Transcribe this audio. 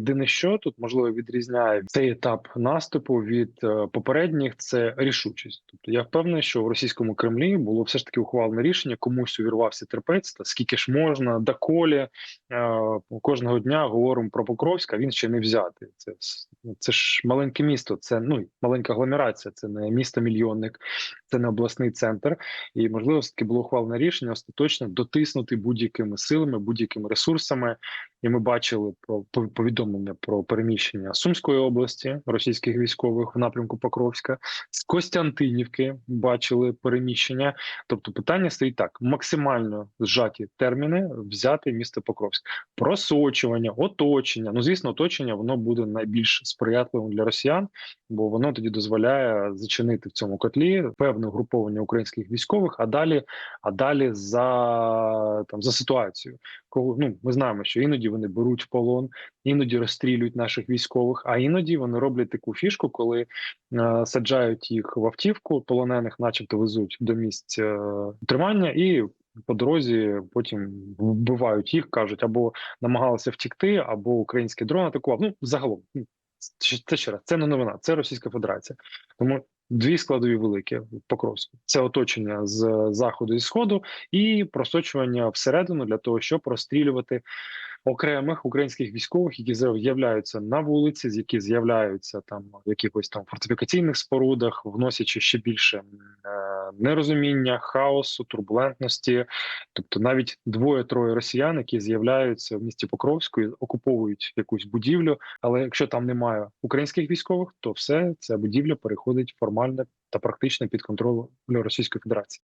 єдине, що тут можливо відрізняє цей етап наступу від е, попередніх, це рішучість. Тобто я впевнений, що в російському Кремлі було все ж таки ухвалене рішення, комусь увірвався терпець, та скільки ж можна, доколі е, кожного дня говоримо про Покровськ, а він ще не взятий. Це це ж маленьке місто, це ну маленька агломерація, це не місто мільйонник, це не обласний центр. І можливо, все таки було ухвалене рішення остаточно дотиснути будь-якими силами, будь-якими ресурсами. І ми бачили про повідомлення про переміщення Сумської області російських військових в напрямку Покровська з Костянтинівки. Бачили переміщення. Тобто, питання стоїть так: максимально зжаті терміни взяти місто Покровськ, просочування, оточення. Ну звісно, оточення воно буде найбільш сприятливим для росіян, бо воно тоді дозволяє зачинити в цьому котлі певне угруповання українських військових. А далі, а далі за там за ситуацію, кого ну ми знаємо, що іноді вони беруть в полон, іноді розстрілюють наших військових, а іноді вони роблять таку фішку, коли е, саджають їх в автівку, полонених, начебто, везуть до місць е, тримання і. По дорозі потім вбивають їх, кажуть, або намагалися втікти, або український дрон атакував. Ну загалом ну, це ще раз, це не новина, це Російська Федерація. Тому дві складові великі Покровську: це оточення з заходу і сходу, і просочування всередину для того, щоб розстрілювати окремих українських військових, які з'являються на вулиці, з які з'являються там в якихось там фортифікаційних спорудах, вносячи ще більше е, нерозуміння, хаосу, турбулентності. Тобто, навіть двоє-троє росіян, які з'являються в місті Покровську, окуповують якусь будівлю. Але якщо там немає українських військових, то все ця будівля переходить формально та практично під контроль Російської Федерації.